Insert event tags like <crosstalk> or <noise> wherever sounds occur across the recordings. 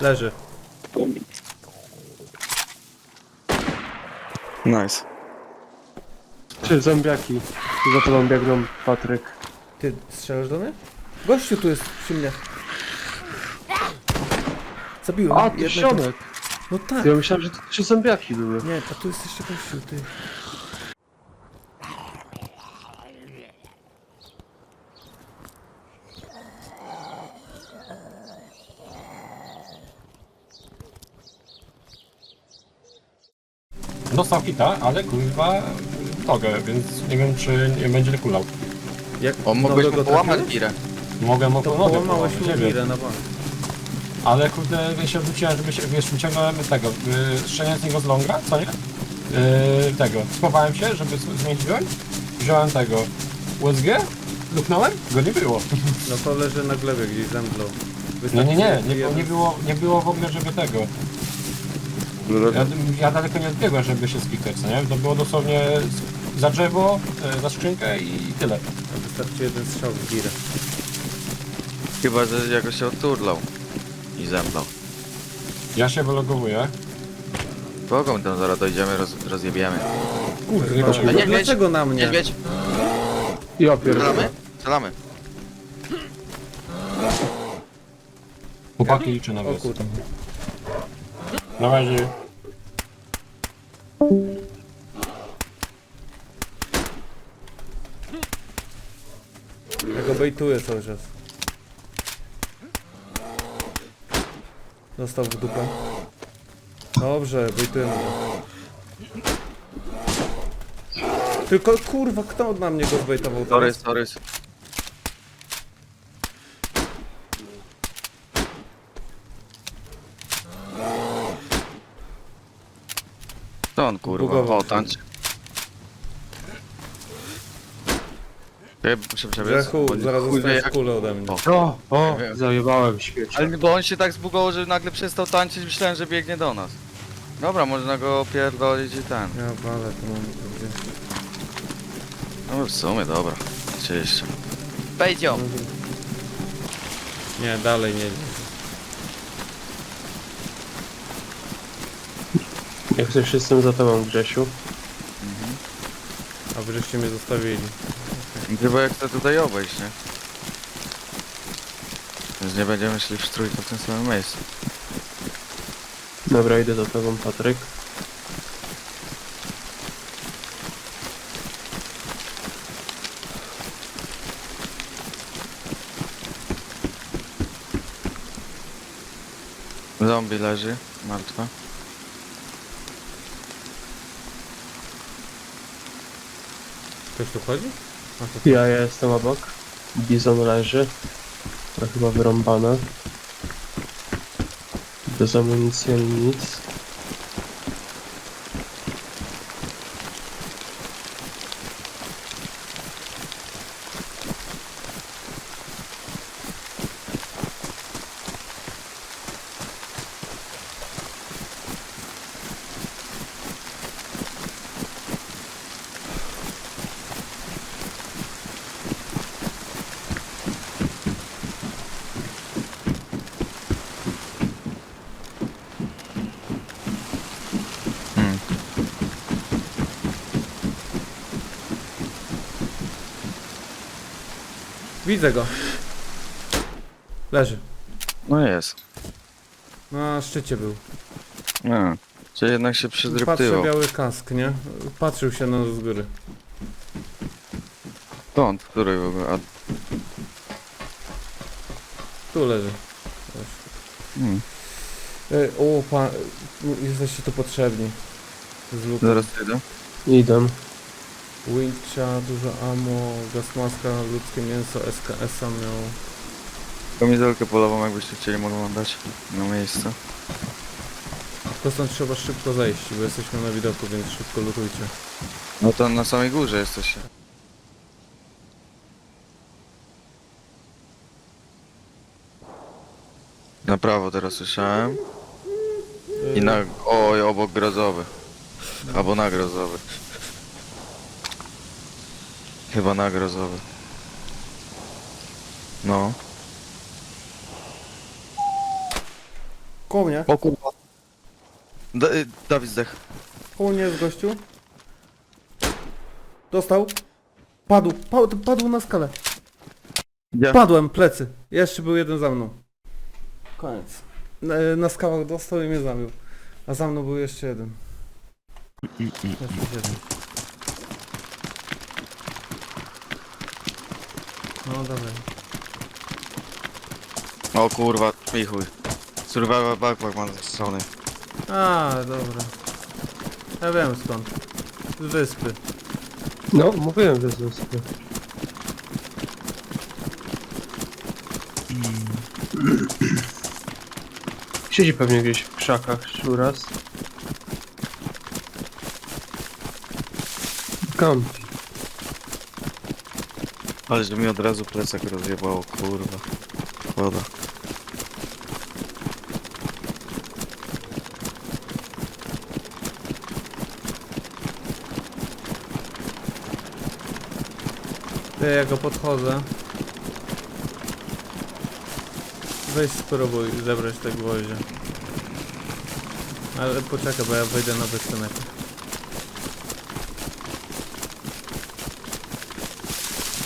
Leży. Nice. Trzy zombiaki. Za tobą biegną Patryk. Ty strzelasz do mnie? Gościu tu jest przy mnie. Zabiłem A, ty jednego. No tak. Ja myślałem, że to trzy zombiaki były. Nie, a tu jest jeszcze gościu, ty. Dostał hita, ale kurwa togę, więc nie wiem czy nie będzie kulał. Jak O, mógłbyś nowego mu połamać trafiłeś? girę. Mogę mu To połamałeś połamać, mi nie girę wiem. na bank. Ale kurde, ja się wróciłem, żeby się, wiesz, wyciągnąłem tego, strzelając z niego z longa, co nie? Yy, tego, schowałem się, żeby z- zmienić broń, wziąłem tego USG, luknąłem, go nie było. No to leży na glebie gdzieś zemdlał. Nie, nie, nie, nie, nie, było, nie było w ogóle, żeby tego. Ja, ja daleko nie odbiegłem, żeby się sklikać, co nie? To było dosłownie z- za drzewo, yy, za skrzynkę i tyle. Wystarczy jeden strzał w girę. Chyba, że jakoś się odturlał. I zemdlał. Ja się wylogowuję. Kogo my tam zaraz dojdziemy, roz, rozjebiemy. Kurwa, Niedźwiedź. dlaczego na mnie? Niedźwiedź, Ja pierdolę. strzelamy? Strzelamy. Chłopaki liczę na O was. kurde. Na razie. Ja go bejtuję cały czas. Dostał w dupę. Dobrze, bejtujemy go. Tylko kurwa, kto na mnie go zbejtował Sorry, sorry. On kurwa, Bugował o tańczy. Ja muszę przebiec. Grzechu, bo nie- zaraz chuj wie dostaniesz jak- kulę ode mnie. O. O, o, wiem. zajebałem śmieć. Ale bo on się tak zbugował, że nagle przestał tańczyć, myślałem, że biegnie do nas. Dobra, można go pierdolić i ten. Ja walę, to mam. No w sumie, dobra. Oczywiście. Wejdzią. Nie, dalej nie. Jak coś jestem za tobą, Grzesiu. A wy żeście mnie zostawili. Chyba jak chcę tutaj obejść, nie? Więc nie będziemy szli w trójkę w tym samym miejscu. Dobra, idę za tobą, Patryk. Zombie leży, martwa. Ktoś tu chodzi? A, to Ja jestem obok. Bizon leży. To chyba wyrąbane. Bez amunicji ani nic. Widzę go. Leży. No jest. Na szczycie był. No. Czy jednak się Patrzę przydryptywał. biały kask, nie? Patrzył się na nas z góry. Stąd, której w ogóle? A, Tu leży. hmm. E, o, pa... Jesteście tu potrzebni. Z. Zaraz idę. Idę. Wincha, dużo ammo, gasmaska, ludzkie mięso, SKS-a miał. Kamizelkę polową, jakbyście chcieli, mogą wam dać na miejsce. Tylko stąd trzeba szybko zejść, bo jesteśmy na widoku, więc szybko lutujcie. No to na samej górze jesteście. Na prawo teraz słyszałem. I na... Oj, obok grozowy. Albo na grozowy. Chyba na grozowy. No. Koło mnie, O kurwa. Da, y, Dawid zdech. koło mnie jest gościu. Dostał. Padł, padł, padł na skalę. Gdzie? Padłem, plecy. Jeszcze był jeden za mną. Koniec. Na, na skałach dostał i mnie zabił. A za mną był jeszcze jeden. Jeszcze jeden. No dawaj. O kurwa, i chuj. Survival backpack mam zastosowane. A, dobra. Ja wiem skąd. Z wyspy. No, mówiłem, że z wyspy. <clears throat> Siedzi pewnie gdzieś w krzakach szczuras. Kampi. Ale że mi od razu plecak rozjebało, kurwa. Woda. Ty, ja go podchodzę. Weź spróbuj zebrać te gwoździe. Ale poczekaj, bo ja wejdę na wyspę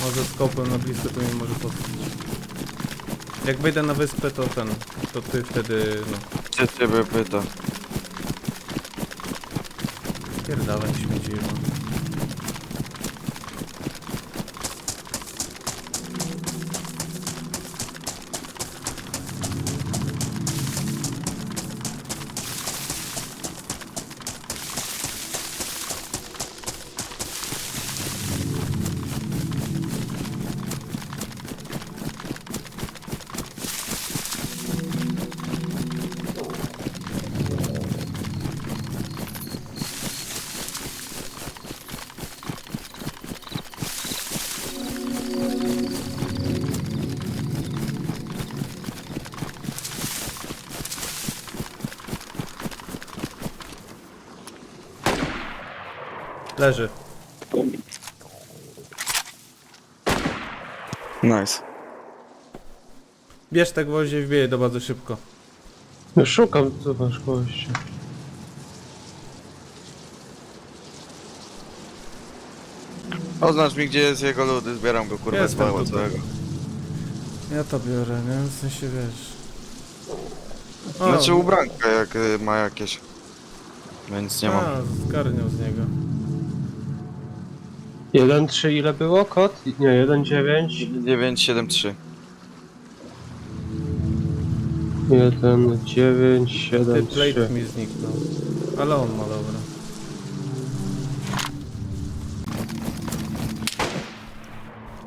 Może skopem na blisko to mi może posłuchać. Jak wejdę na wyspę to ten, to ty wtedy, no, Gdzie ciebie pyta? pierdalaj śmieci jebane. Leży. Nice. Bierz te gwoździe i wbijaj do bardzo szybko. No szukam, zobacz goście. Oznacz mi gdzie jest jego ludy, zbieram go kurwa z Jestem tutaj. całego. Ja to biorę, nie? W sensie wiesz. O, Znaczy ubranka jak y, ma jakieś. Ja nic nie mam. A, zgarniał z niego. 1-3 ile było? Kod? Nie, 1-9. 973. 1-9, Ty 7, plate 3. mi zniknął. Ale on ma dobra.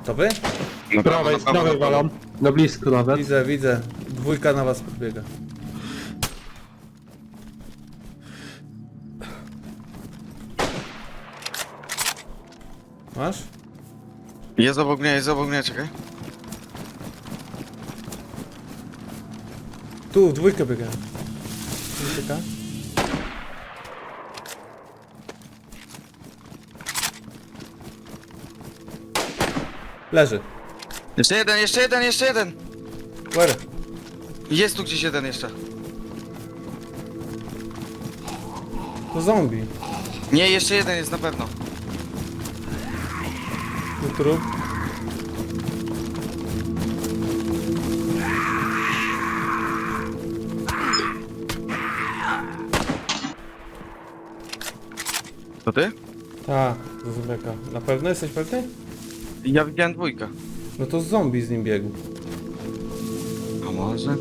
To wy? Prawej, z prawej walam. Na blisko nawet. Widzę, widzę. Dwójka na was podbiega. Masz? Jest obok mnie, jest obok mnie, czekaj. Tu, w dwójkę biega. Dwójka. Leży. Jeszcze jeden, jeszcze jeden, jeszcze jeden! Where? Jest tu gdzieś jeden jeszcze. To zombie. Nie, jeszcze jeden jest na pewno. Trup. To ty? Tak, to zombiaka. Na pewno jesteś pewny? Ja widziałem dwójkę. No to zombie z nim biegł. A może?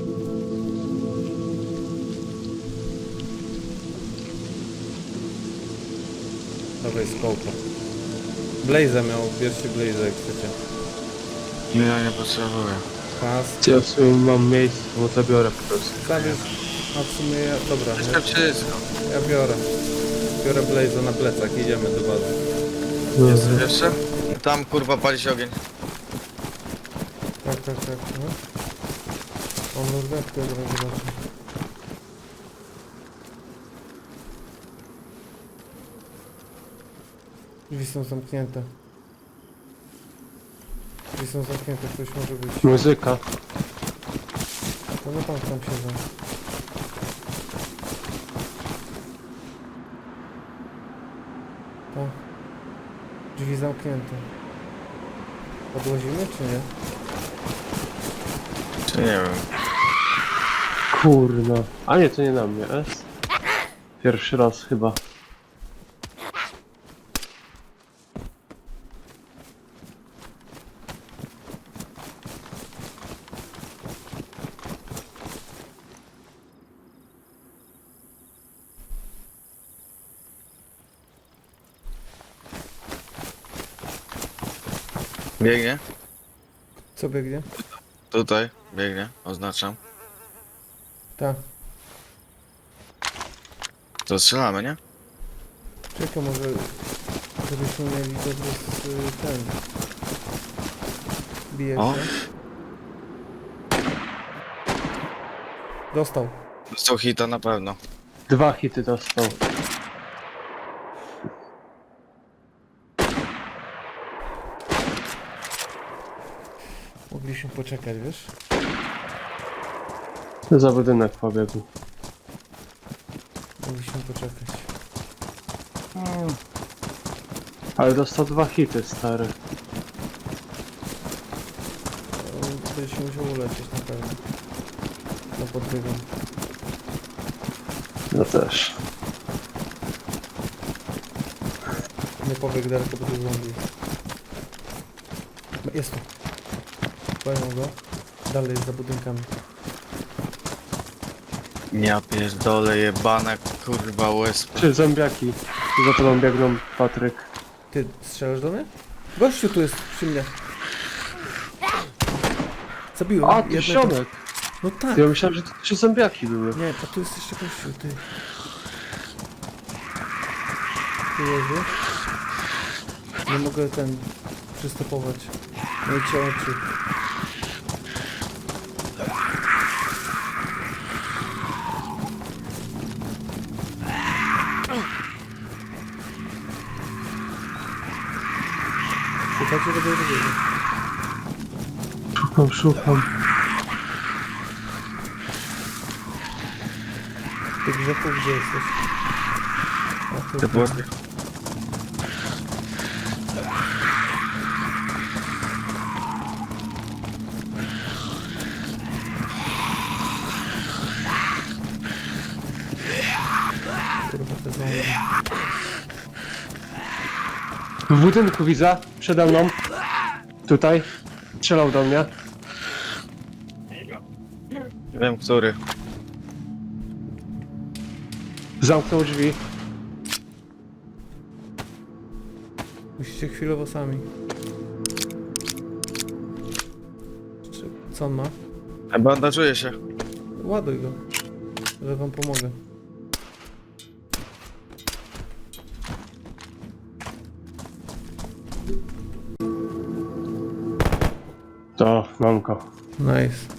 Dawaj skołpa. Blaze miał, bierzcie Blaze jak chcecie. Nie, ja nie potrzebuję. Pas. Ja w sumie mam miejsce, bo zabiorę po prostu. Zabierz. A w sumie ja... Dobra, ja, wszystko. ja biorę. Biorę Blaze'a na plecak, idziemy do bazy. Jest jeszcze? Tam kurwa pali się ogień. Tak, tak, tak. No. On lornetkę od razu zobaczy. Drzwi są zamknięte. Drzwi są zamknięte, ktoś może być. Muzyka. To no tam, tam siedzą. To. Drzwi zamknięte. Podłozimy czy nie? Czy nie wiem. Kurna. A nie, to nie na mnie, es? Pierwszy raz chyba. Biegnie? Co biegnie? Tutaj, biegnie, oznaczam. Tak. To strzelamy, nie? Czekaj, może żebyśmy mieli dobry z, y, ten. Bije O. się. Dostał. Dostał hita na pewno. Dwa hity dostał. Mogliśmy poczekać, wiesz? Za budynek pobiegł. Mogliśmy poczekać. Ale dostał dwa hity, stary. On będzie się musiał uleczyć na pewno. No podbiegam. No też. Nie pobiegł daleko, bo jest zombie. Jest tu. Go. Dalej jest za budynkami. Ja pierdolę jebana kurwa łez. Trzy zombiaki. Za tobą biegną Patryk. Ty strzelasz do mnie? Gościu tu jest przy mnie. Zabiłem. A, ty jednego. No tak. Ja myślałem, że to trzy zombiaki były. Nie, a tu jest jeszcze gościu, ty. Tu leży. Nie mogę ten przystopować. No i cię oczy. Szukajcie tego drugiego. Szukam, szukam. Ty grzechu, gdzie jesteś? A, W budynku widzę, przede mną. Tutaj. Strzelał do mnie. Wiem który. Zamknął drzwi. Musicie chwilowo sami. Czy- Co on ma? Bandażuje się. Ładuj go. Że wam pomogę. To, mam go. Nice.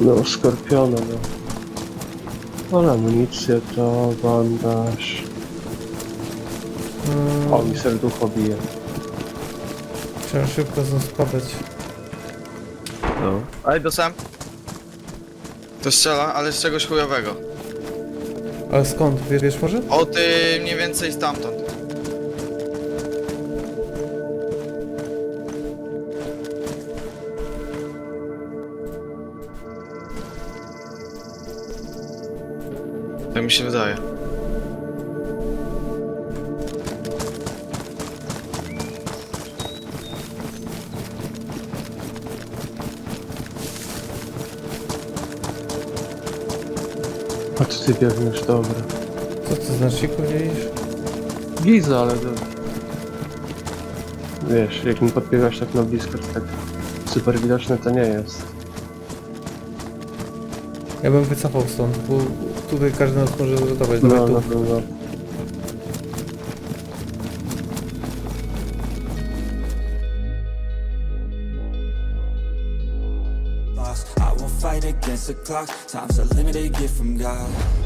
No, skorpiona, no. Ale amunicję to, bandaż. Mm, O, mi serducho bije. Trzeba szybko stąd spadać. No. Aj, do sam. To strzela, ale z czegoś chujowego. Ale skąd? Wiesz, wiesz może? O ty mniej więcej stamtąd. Tak mi się wydaje. Ty biegniesz, dobra. Co to znaczy, powiedzieliś? Widzę, ale to... Wiesz, jak mi podbiegasz tak na blisko, to tak super widoczne to nie jest. Ja bym wycofał stąd, bo tutaj każdy nas może zrotować. Dawaj No, tu. no, no, against the clock. Time's a limited gift from God.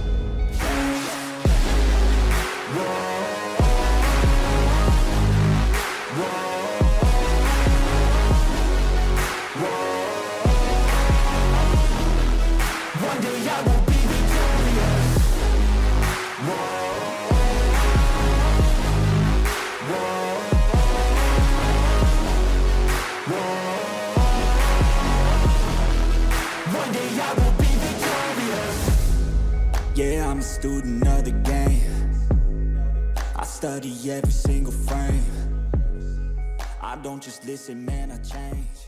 Just listen, man, I change.